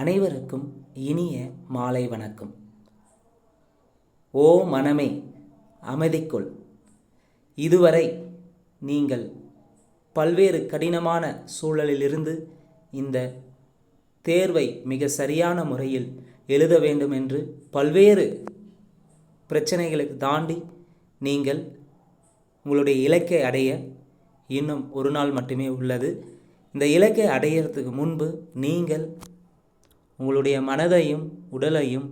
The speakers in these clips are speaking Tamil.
அனைவருக்கும் இனிய மாலை வணக்கம். ஓ மனமே அமைதிக்குள். இதுவரை நீங்கள் பல்வேறு கடினமான சூழலிலிருந்து இந்த தேர்வை மிக சரியான முறையில் எழுத வேண்டும் என்று பல்வேறு பிரச்சனைகளை தாண்டி நீங்கள் உங்களுடைய இலக்கை அடைய இன்னும் ஒரு நாள் மட்டுமே உள்ளது. இந்த இலக்கை அடையிறதுக்கு முன்பு நீங்கள் உங்களுடைய மனதையும் உடலையும்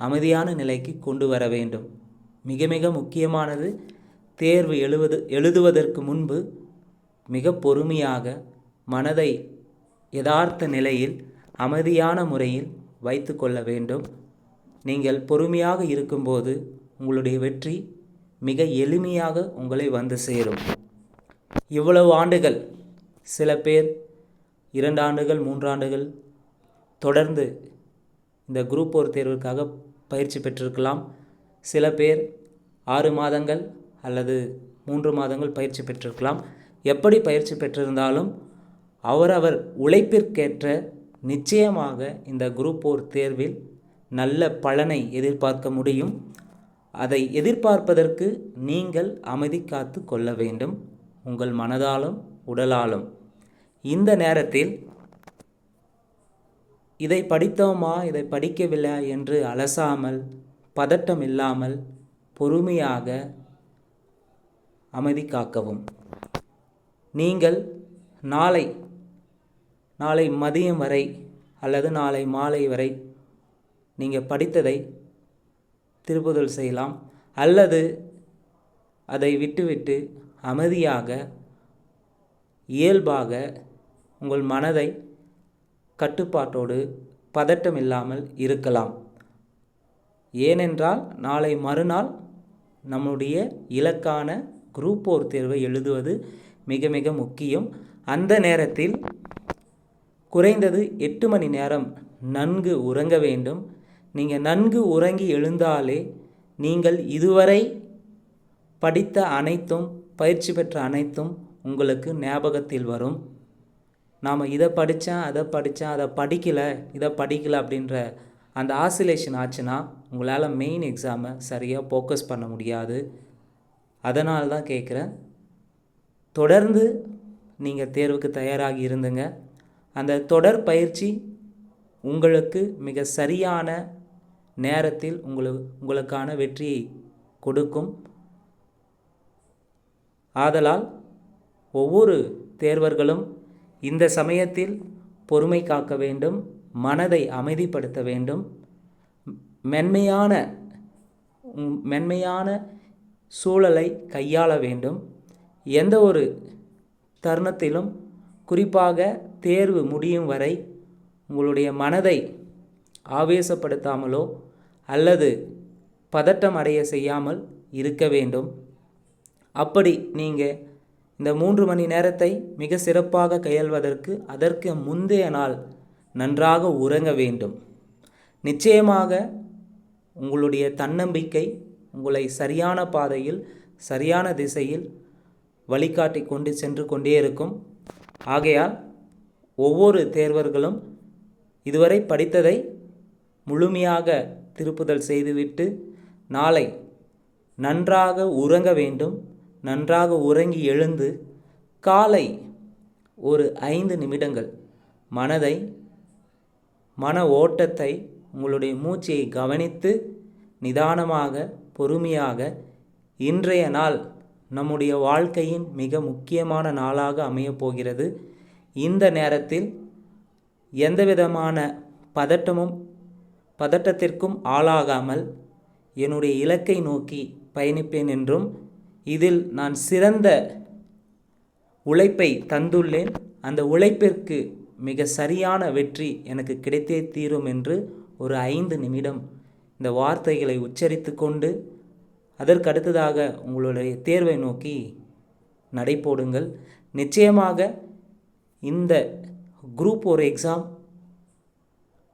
அமைதியான நிலைக்கு கொண்டு வர வேண்டும். மிக மிக முக்கியமானது தேர்வு எழுவது எழுதுவதற்கு முன்பு மிக பொறுமையாக மனதை யதார்த்த நிலையில் அமைதியான முறையில் வைத்து கொள்ள வேண்டும். நீங்கள் பொறுமையாக இருக்கும்போது உங்களுடைய வெற்றி மிக எளிமையாக உங்களை வந்து சேரும். இவ்வளவு ஆண்டுகள் சில பேர் இரண்டு ஆண்டுகள் மூன்றாண்டுகள் தொடர்ந்து இந்த குரூப் ஒரு தேர்வுக்காக பயிற்சி பெற்றிருக்கலாம். சில பேர் ஆறு மாதங்கள் அல்லது மூன்று மாதங்கள் பயிற்சி பெற்றிருக்கலாம். எப்படி பயிற்சி பெற்றிருந்தாலும் அவரவர் உழைப்பிற்கேற்ற நிச்சயமாக இந்த குரூப் ஓர் தேர்வில் நல்ல பலனை எதிர்பார்க்க முடியும். அதை எதிர்பார்ப்பதற்கு நீங்கள் அமைதி காத்து கொள்ள வேண்டும். உங்கள் மனதாலும் உடலாலும். இந்த நேரத்தில் இதை படித்தோமா? இதை படிக்கவில்லை என்று அலசாமல் பதட்டம் இல்லாமல் பொறுமையாக அமைதி காக்கவும். நீங்கள் நாளை நாளை மதியம் வரை அல்லது நாளை மாலை வரை நீங்கள் படித்ததை திருப்புதல் செய்யலாம். அல்லது அதை விட்டுவிட்டு அமைதியாக இயல்பாக உங்கள் மனதை கட்டுப்பாட்டோடு பதட்டம் இல்லாமல் இருக்கலாம். ஏனென்றால் நாளை மறுநாள் நம்முடைய இலக்கான குரூப் ஓர் தேர்வை எழுதுவது மிக மிக முக்கியம். அந்த நேரத்தில் குறைந்தது எட்டு மணி நேரம் நன்கு உறங்க வேண்டும். நீங்கள் நன்கு உறங்கி எழுந்தாலே நீங்கள் இதுவரை படித்த அனைத்தும் பயிற்சி பெற்ற அனைத்தும் உங்களுக்கு ஞாபகத்தில் வரும். நாம் இதை படித்தேன் அதை படித்தேன் அதை படிக்கலை இதை படிக்கலை அப்படின்ற அந்த ஆசிலேஷன் ஆச்சுன்னா உங்களால் மெயின் எக்ஸாமை சரியாக ஃபோக்கஸ் பண்ண முடியாது. அதனால தான் கேட்குறேன். தொடர்ந்து நீங்கள் தேர்வுக்கு தயாராகி இருந்துங்க. அந்த தொடர் பயிற்சி உங்களுக்கு மிக சரியான நேரத்தில் உங்களு உங்களுக்கான வெற்றியை கொடுக்கும். ஆதலால் ஒவ்வொரு தேர்வர்களும் இந்த சமயத்தில் பொறுமை காக்க வேண்டும் மனதை அமைதிப்படுத்த வேண்டும். மென்மையான மென்மையான சூழலை கையாள வேண்டும். எந்த ஒரு தருணத்திலும் குறிப்பாக தேர்வு முடியும் வரை உங்களுடைய மனதை ஆவேசப்படுத்தாமலோ அல்லது பதட்டம் அடைய செய்யாமல் இருக்க வேண்டும். அப்படி நீங்கள் இந்த மூன்று மணி நேரத்தை மிக சிறப்பாக கையாள்வதற்கு அதற்கு முந்தைய நாள் நன்றாக உறங்க வேண்டும். நிச்சயமாக உங்களுடைய தன்னம்பிக்கை உங்களை சரியான பாதையில் சரியான திசையில் வழிகாட்டி கொண்டு சென்று கொண்டே இருக்கும். ஆகையால் ஒவ்வொரு தேர்வர்களும் இதுவரை படித்ததை முழுமையாக திருப்புதல் செய்துவிட்டு நாளை நன்றாக உறங்க வேண்டும். நன்றாக உறங்கி எழுந்து காலை ஒரு ஐந்து நிமிடங்கள் மனதை மன ஓட்டத்தை உங்களுடைய மூச்சையை கவனித்து நிதானமாக பொறுமையாக இன்றைய நாள் நம்முடைய வாழ்க்கையின் மிக முக்கியமான நாளாக அமையப் போகிறது. இந்த நேரத்தில் எந்தவிதமான பதட்டமும் பதட்டத்திற்கும் ஆளாகாமல் என்னுடைய இலக்கை நோக்கி பயணிப்பேன் என்றும் இதில் நான் சிறந்த உழைப்பை தந்துள்ளேன். அந்த உழைப்பிற்கு மிக சரியான வெற்றி எனக்கு கிடைத்தே தீரும் என்று ஒரு ஐந்து நிமிடம் இந்த வார்த்தைகளை உச்சரித்து கொண்டு அதற்கு அடுத்ததாக உங்களுடைய தேர்வை நோக்கி நடைபோடுங்கள். நிச்சயமாக இந்த குரூப் ஒரு எக்ஸாம்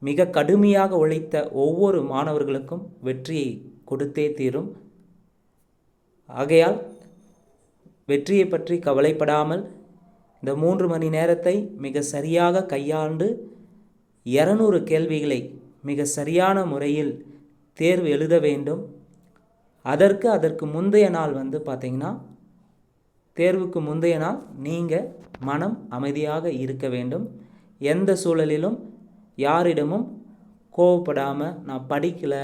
மிக கடுமையாக உழைத்த ஒவ்வொரு மாணவர்களுக்கும் வெற்றியை கொடுத்தே தீரும். ஆகையால் வெற்றியை பற்றி கவலைப்படாமல் இந்த மூன்று மணி நேரத்தை மிக சரியாக கையாண்டு இரநூறு கேள்விகளை மிக சரியான முறையில் தேர்வு எழுத வேண்டும். அதற்கு அதற்கு முந்தைய நாள் வந்து பார்த்திங்கன்னா தேர்வுக்கு முந்தைய நாள் நீங்கள் மனம் அமைதியாக இருக்க வேண்டும். எந்த சூழலிலும் யாரிடமும் கோவப்படாமல் நான் படிக்கலை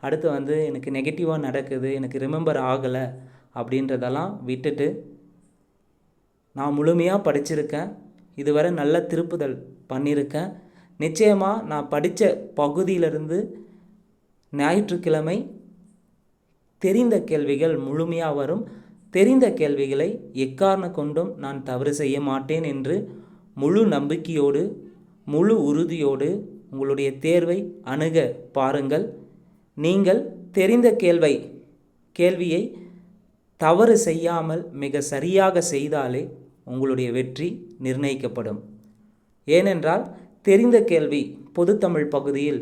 அடுத்து வந்து எனக்கு நெகட்டிவாக நடக்குது எனக்கு ரிமெம்பர் ஆகலை அப்படின்றதெல்லாம் விட்டுட்டு நான் முழுமையாக படிச்சிருக்கேன். இதுவரை நல்ல திருப்புதல் பண்ணியிருக்கேன் நிச்சயமாக நான் படித்த பகுதியிலிருந்து ஞாயிற்றுக்கிழமை தெரிந்த கேள்விகள் முழுமையாக வரும். தெரிந்த கேள்விகளை எக்காரண கொண்டும் நான் தவறு செய்ய மாட்டேன் என்று முழு நம்பிக்கையோடு முழு உறுதியோடு உங்களுடைய தேர்வை அணுக பாருங்கள். நீங்கள் தெரிந்த கேள்வை கேள்வியை தவறு செய்யாமல் மிக சரியாக செய்தாலே உங்களுடைய வெற்றி நிர்ணயிக்கப்படும். ஏனென்றால் தெரிந்த கேள்வி பொதுத்தமிழ் பகுதியில்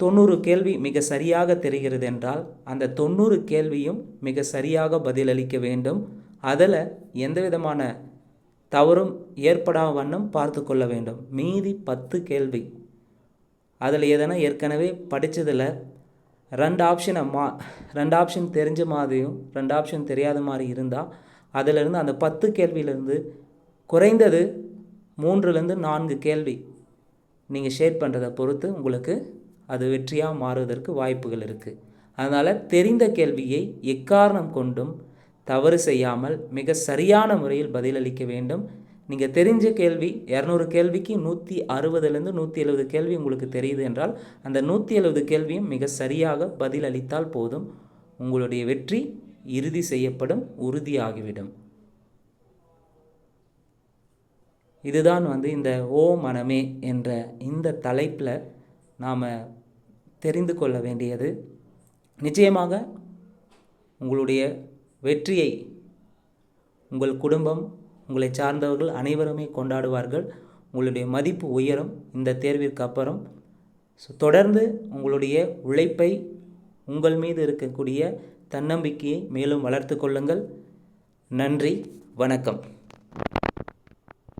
தொண்ணூறு கேள்வி மிக சரியாக தெரிகிறது என்றால் அந்த தொண்ணூறு கேள்வியும் மிக சரியாக பதிலளிக்க வேண்டும். அதில் எந்த விதமான தவறும் ஏற்படா வண்ணம் பார்த்து கொள்ள வேண்டும். மீதி பத்து கேள்வி. அதில் எதனா ஏற்கனவே படித்ததில் ரெண்டு ஆப்ஷனை மா ரெண்டு ஆப்ஷன் தெரிஞ்ச மாதிரியும் ரெண்டு ஆப்ஷன் தெரியாத மாதிரி இருந்தால் அதிலிருந்து அந்த பத்து கேள்வியிலேருந்து குறைந்தது மூன்றுலேருந்து நான்கு கேள்வி நீங்கள் ஷேர் பண்ணுறதை பொறுத்து உங்களுக்கு அது வெற்றியாக மாறுவதற்கு வாய்ப்புகள் இருக்குது அதனால் தெரிந்த கேள்வியை எக்காரணம் கொண்டும் தவறு செய்யாமல் மிக சரியான முறையில் பதிலளிக்க வேண்டும். நீங்கள் தெரிஞ்ச கேள்வி இரநூறு கேள்விக்கு நூற்றி அறுபதுலேருந்து நூற்றி எழுபது கேள்வி உங்களுக்கு தெரியுது என்றால் அந்த நூற்றி எழுபது கேள்வியும் மிக சரியாக பதிலளித்தால் போதும். உங்களுடைய வெற்றி இறுதி செய்யப்படும் உறுதியாகிவிடும். இதுதான் வந்து இந்த ஓ மனமே என்ற இந்த தலைப்பில் நாம் தெரிந்து கொள்ள வேண்டியது. நிச்சயமாக உங்களுடைய வெற்றியை உங்கள் குடும்பம் உங்களை சார்ந்தவர்கள் அனைவருமே கொண்டாடுவார்கள். உங்களுடைய மதிப்பு உயரும். இந்த தேர்விற்கு அப்புறம் ஸோ தொடர்ந்து உங்களுடைய உழைப்பை உங்கள் மீது இருக்கக்கூடிய தன்னம்பிக்கையை மேலும் வளர்த்து கொள்ளுங்கள். நன்றி. வணக்கம்.